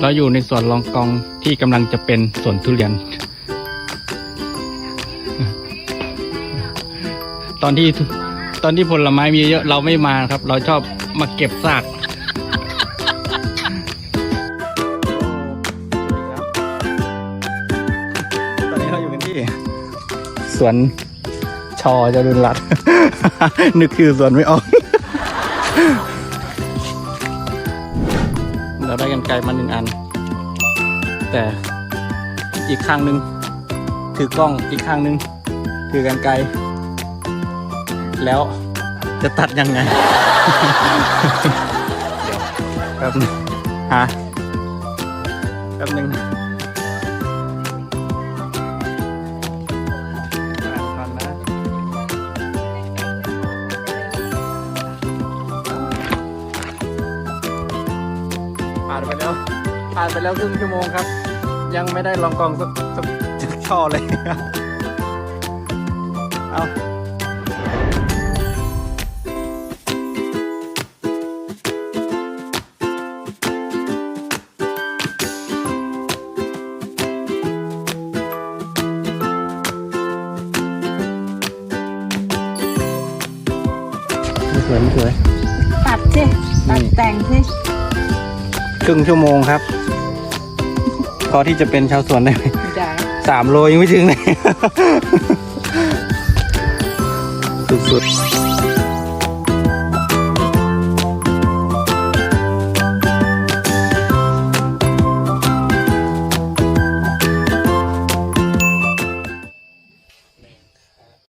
เราอยู่ในสวนลองกองที่กำลังจะเป็นสวนทุเรียน ตอนที่ตอนที่ผลไม้มีเยอะเราไม่มาครับ เราชอบมาเก็บซากตอนนี้เราอยู่กันที่ สวนชอจรุนรัตน์นึกคือสวนไม่ออก ได้กันไกลมาหนึ่งอัน แต่อีกข้างหนึ่งถือกล้องอีกข้างหนึ่งถือกันไกล แล้วจะตัดยังไงแป๊บนึงฮะแป๊บนึง ผ่านไปแล้ว ผ่านไปแล้วครึ่งชั่วโมงครับ ยังไม่ได้ลองกองสักสักสักช่อเลย เอาไม่สวยไม่สวย ตัดสิตัดแต่งสิ ครึ่งชั่วโมงครับ พอที่จะเป็นชาวสวนได้ไหมไม่ได้สามโลยังไม่ถึงเลย สุด